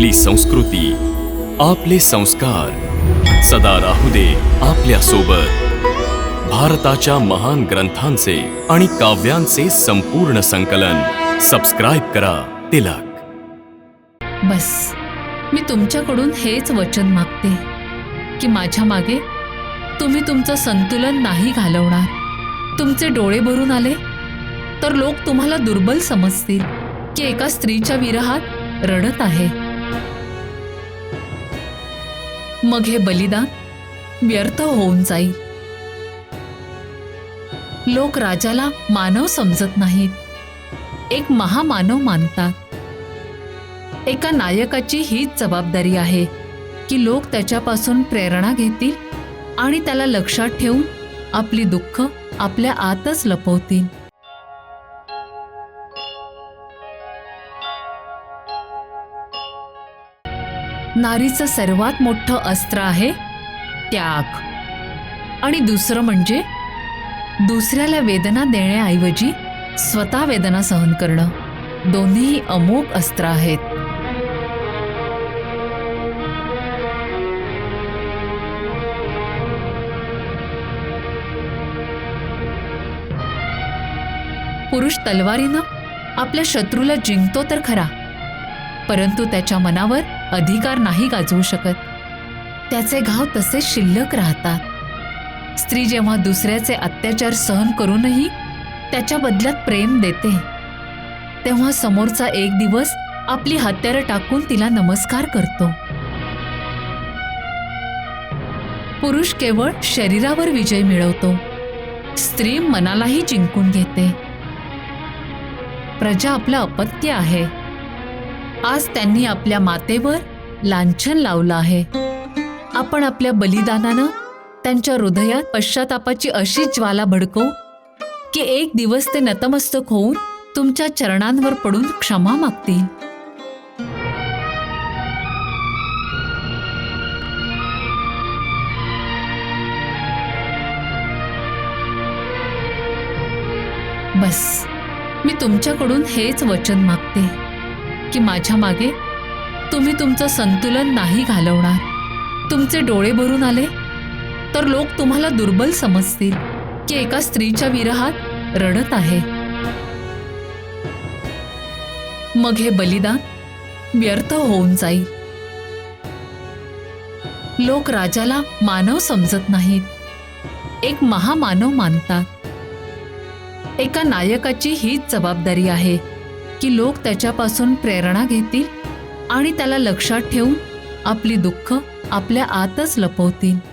आपली संस्कृती आपले संस्कार. सदा राहू दे आपल्यासोबत भारताच्या महान ग्रंथांचे आणि काव्यांचे संपूर्ण संकलन. सबस्क्राईब करा तिलक. बस मी तुमच्याकडून हेच वचन मागते की माझ्या मागे तुम्ही तुमचं संतुलन नाही घालवणार. तुमचे डोळे भरून आले तर लोक तुम्हाला दुर्बल समजतील की एका स्त्रीच्या विरहात रडत आहे. मग हे बलिदान व्यर्थ होऊन जाईल. लोक राजाला मानव समजत नाहीत. एक महामानव मानतात. एका नायकाची हीच जबाबदारी आहे की लोक त्याच्यापासून प्रेरणा घेतील आणि त्याला लक्षात ठेवून आपली दुःख आपल्या आतच लपवतील. नारीचं सर्वात मोठं अस्त्र आहे त्याग. आणि दुसरं म्हणजे दुसऱ्याला वेदना देण्याऐवजी स्वतः वेदना सहन करणं. दोन्हीही अमोघ अस्त्र आहेत. पुरुष तलवारीनं आपल्या शत्रूला जिंकतो तर खरा. परंतु त्याच्या मनावर अधिकार नाही गाजवू शकत. त्याचे घाव तसेच शिल्लक राहतात. स्त्री जेव्हा दुसऱ्याचे अत्याचार सहन करूनही त्याच्या बदल्यात प्रेम देते तेव्हा समोरचा एक दिवस आपली हत्यारं टाकून तिला नमस्कार करतो. पुरुष केवळ शरीरावर विजय मिळवतो. स्त्री मनालाही जिंकून घेते. प्रजा आपलं अपत्य आहे. आज त्यांनी आपल्या मातेवर लांछन लावलं आहे. आपण आपल्या बलिदानानं त्यांच्या हृदयात पश्चातापाची अशी ज्वाला भडकवू की एक दिवस ते नतमस्तक होऊन तुमच्या चरणांवर पडून क्षमा मागतील. बस मी तुमच्याकडून हेच वचन मागते. की माझ्या मागे तुम्ही तुमचं संतुलन नाही घालवणार. तुमचे डोळे भरून आले तर लोक तुम्हाला दुर्बल समजतील की एका स्त्रीच्या विरहात रडत आहे. मग हे बलिदान व्यर्थ होऊन जाईल. लोक राजाला मानव समजत नाहीत. एक महामानव मानतात. एका नायकाची हीच जबाबदारी आहे. की लोक त्याच्यापासून प्रेरणा घेतील आणि त्याला लक्षात ठेवून आपली दुःख आपल्या आतच लपवतील.